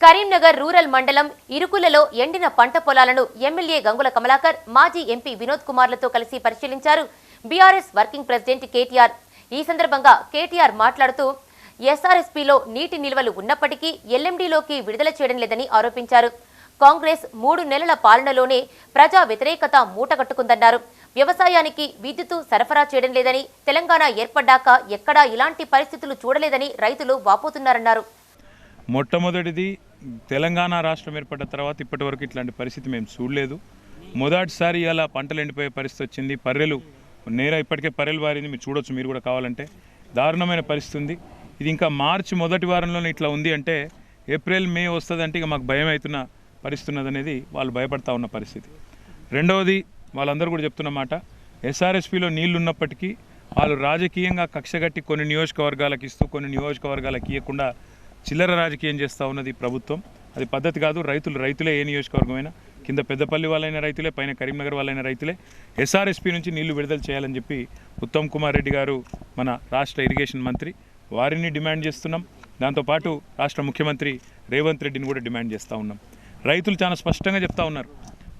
Karimnagar rural మండలం ఇరుకులలో ఎండిన పంట పొలాలను ఎమ్మెల్యే గంగుల కమలాకర్ మాజీ ఎంపీ వినోద్ కుమార్లతో కలిసి పరిశీలించారు. బీఆర్ఎస్ వర్కింగ్ ప్రెసిడెంట్ కేటీఆర్ ఈ సందర్భంగా కేటీఆర్ మాట్లాడుతూ ఎస్ఆర్ఎస్పీలో నీటి నిల్వలు ఉన్నప్పటికీ ఎల్ఎండీలోకి విడుదల చేయడం లేదని ఆరోపించారు. కాంగ్రెస్ మూడు నెలల పాలనలోనే ప్రజా వ్యతిరేకత మూటగట్టుకుందన్నారు. వ్యవసాయానికి విద్యుత్తు సరఫరా చేయడం లేదని తెలంగాణ ఏర్పడ్డాక ఎక్కడా ఇలాంటి పరిస్థితులు చూడలేదని రైతులు వాపోతున్నారన్నారు. మొట్టమొదటిది తెలంగాణ రాష్ట్రం ఏర్పడ్డ తర్వాత ఇప్పటి వరకు ఇట్లాంటి పరిస్థితి మేము చూడలేదు. మొదటిసారి అలా పంటలు ఎండిపోయే పరిస్థితి వచ్చింది. పర్రెలు నేర ఇప్పటికే పర్రెలు వారింది. మీరు చూడొచ్చు మీరు కూడా కావాలంటే. దారుణమైన పరిస్థితి ఉంది. ఇది ఇంకా మార్చి మొదటి వారంలోనే ఇట్లా ఉంది అంటే ఏప్రిల్ మే వస్తుందంటే ఇక మాకు భయం అవుతున్న పరిస్థితి ఉన్నది అనేది వాళ్ళు భయపడతా ఉన్న పరిస్థితి. రెండవది వాళ్ళందరూ కూడా చెప్తున్నమాట ఎస్ఆర్ఎస్పిలో నీళ్ళు ఉన్నప్పటికీ వాళ్ళు రాజకీయంగా కక్షగట్టి కొన్ని నియోజకవర్గాలకు ఇస్తూ కొన్ని నియోజకవర్గాలకు ఇవ్వకుండా చిల్లర రాజకీయం చేస్తూ ఉన్నది ప్రభుత్వం. అది పద్ధతి కాదు. రైతులు రైతులే ఏ నియోజకవర్గమైనా కింద పెద్దపల్లి వాళ్ళైన రైతులే పైన కరీంనగర్ వాళ్ళైన రైతులే ఎస్ఆర్ఎస్పి నుంచి నీళ్ళు విడుదల చేయాలని చెప్పి ఉత్తమ్ కుమార్ రెడ్డి గారు మన రాష్ట్ర ఇరిగేషన్ మంత్రి వారిని డిమాండ్ చేస్తున్నాం. దాంతోపాటు రాష్ట్ర ముఖ్యమంత్రి రేవంత్ రెడ్డిని కూడా డిమాండ్ చేస్తూ ఉన్నాం. రైతులు చాలా స్పష్టంగా చెప్తా ఉన్నారు.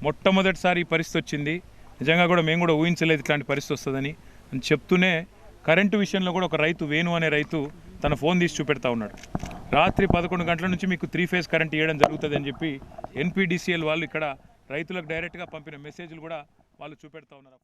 మొట్టమొదటిసారి ఈ పరిస్థితి వచ్చింది. నిజంగా కూడా మేము కూడా ఊహించలేదు ఇట్లాంటి పరిస్థితి వస్తుందని అని చెప్తూనే కరెంటు విషయంలో కూడా ఒక రైతు వేణు అనే రైతు తన ఫోన్ తీసి చూపెడతా ఉన్నాడు. రాత్రి పదకొండు గంటల నుంచి మీకు త్రీ ఫేజ్ కరెంట్ ఇవ్వడం జరుగుతుంది అని చెప్పి ఎన్పీడీసీఎల్ వాళ్ళు ఇక్కడ రైతులకు డైరెక్ట్గా పంపిన మెసేజ్లు కూడా వాళ్ళు చూపెడతా ఉన్నారు.